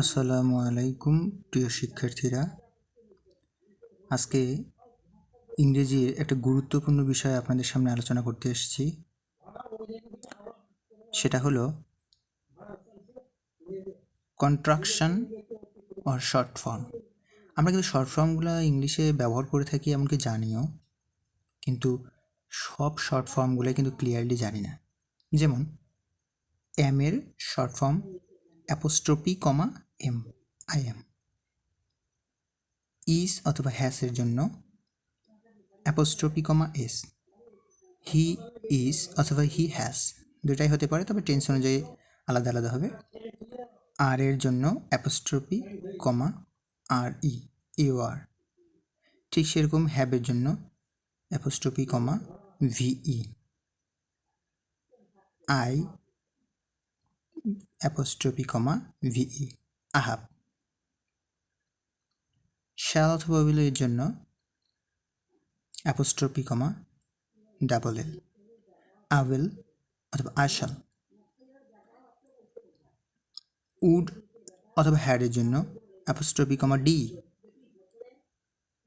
আসসালামু আলাইকুম, প্রিয় শিক্ষার্থীরা। আজকে ইংরেজির একটা গুরুত্বপূর্ণ বিষয় আপনাদের সামনে আলোচনা করতে এসেছি। সেটা হলো কন্ট্রাকশন অর শর্ট ফর্ম আমরা কিন্তু শর্ট ফর্মগুলো ইংলিশে ব্যবহার করে থাকি, এমনকি জানিও। কিন্তু সব শর্ট ফর্মগুলো কিন্তু ক্লিয়ারলি জানি না। যেমন এম এর short form apostrophe comma M I M is অথবা হ্যাসের জন্য apostrophe comma S he is অথবা হি হ্যাস দুটাই হতে পারে, তবে টেন্স অনুযায়ী আলাদা আলাদা হবে। আর এর জন্য apostrophe comma R E you আর ঠিক সেরকম হ্যাবের জন্য apostrophe comma ve I apostrophe comma ve Ahab. Shall অথবা উইলের জন্য অ্যাপোস্ট্রপি কমা ডাবল এল আউইল অথবা আশাল উড অথবা হ্যাডের জন্য apostrophe comma D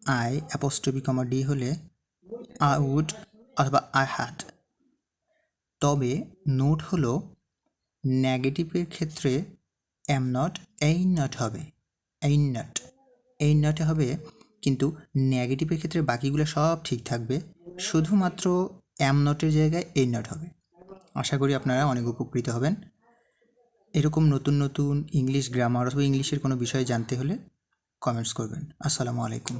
I apostrophe comma D হলে আই উড অথবা আই হ্যাড তবে নোট হলো নেগেটিভের ক্ষেত্রে এম নট এই নট হবে। এই নট এই নটে হবে, কিন্তু নেগেটিভের ক্ষেত্রে বাকিগুলো সব ঠিক থাকবে। শুধুমাত্র এম নটের জায়গায় এই নট হবে। আশা করি আপনারা অনেক উপকৃত হবেন। এরকম নতুন নতুন ইংলিশ গ্রামার অথবা ইংলিশের কোনো বিষয় জানতে হলে কমেন্টস করবেন। আসসালামু আলাইকুম।